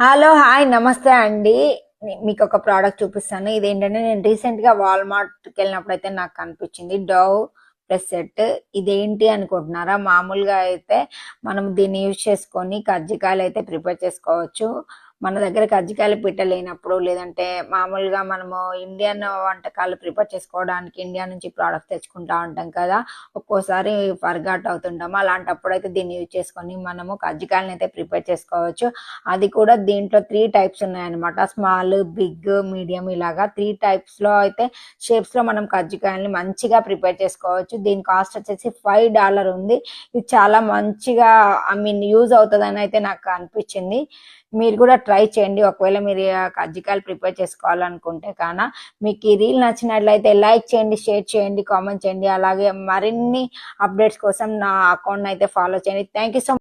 Hello hi నమస్తే అండి. మీకు ఒక ప్రోడక్ట్ చూపిస్తాను. ఇదేంటంటే నేను రీసెంట్గా వాల్మార్ట్కి వెళ్ళినప్పుడు అయితే నాకు కనిపించింది డవ్ ప్లస్ సెట్ ఇదేంటి అనుకుంటున్నారా? మామూలుగా అయితే మనం దీన్ని యూజ్ చేసుకొని కజ్జికాయలు అయితే ప్రిపేర్ చేసుకోవచ్చు. మన దగ్గర కజ్జికాయలు పిట్ట లేనప్పుడు లేదంటే మామూలుగా మనము ఇండియన్ వంటకాలు ప్రిపేర్ చేసుకోవడానికి ఇండియా నుంచి ప్రోడక్ట్ తెచ్చుకుంటా ఉంటాం కదా. ఒక్కోసారి ఫర్గాట్ అవుతుంటాము. అలాంటప్పుడు అయితే దీన్ని యూజ్ చేసుకొని మనము కజ్జికాయలను అయితే ప్రిపేర్ చేసుకోవచ్చు. అది కూడా దీంట్లో త్రీ టైప్స్ ఉన్నాయన్నమాట. స్మాల్ బిగ్ మీడియం ఇలాగా త్రీ టైప్స్లో అయితే షేప్స్లో మనం కజ్జికాయల్ని మంచిగా ప్రిపేర్ చేసుకోవచ్చు. దీని కాస్ట్ వచ్చేసి ఫైవ్ డాలర్ ఉంది. ఇది చాలా మంచిగా ఐ మీన్ యూజ్ అవుతుందని అయితే నాకు అనిపించింది. మీరు కూడా ట్రై చేయండి. ఒకవేళ మీరు కజ్జికాయలు ప్రిపేర్ చేసుకోవాలనుకుంటే కాన మీకు ఈ రీల్ నచ్చినట్లయితే లైక్ చేయండి షేర్ చేయండి కామెంట్ చేయండి. అలాగే మరిన్ని అప్డేట్స్ కోసం నా అకౌంట్ అయితే ఫాలో చేయండి. Thank you so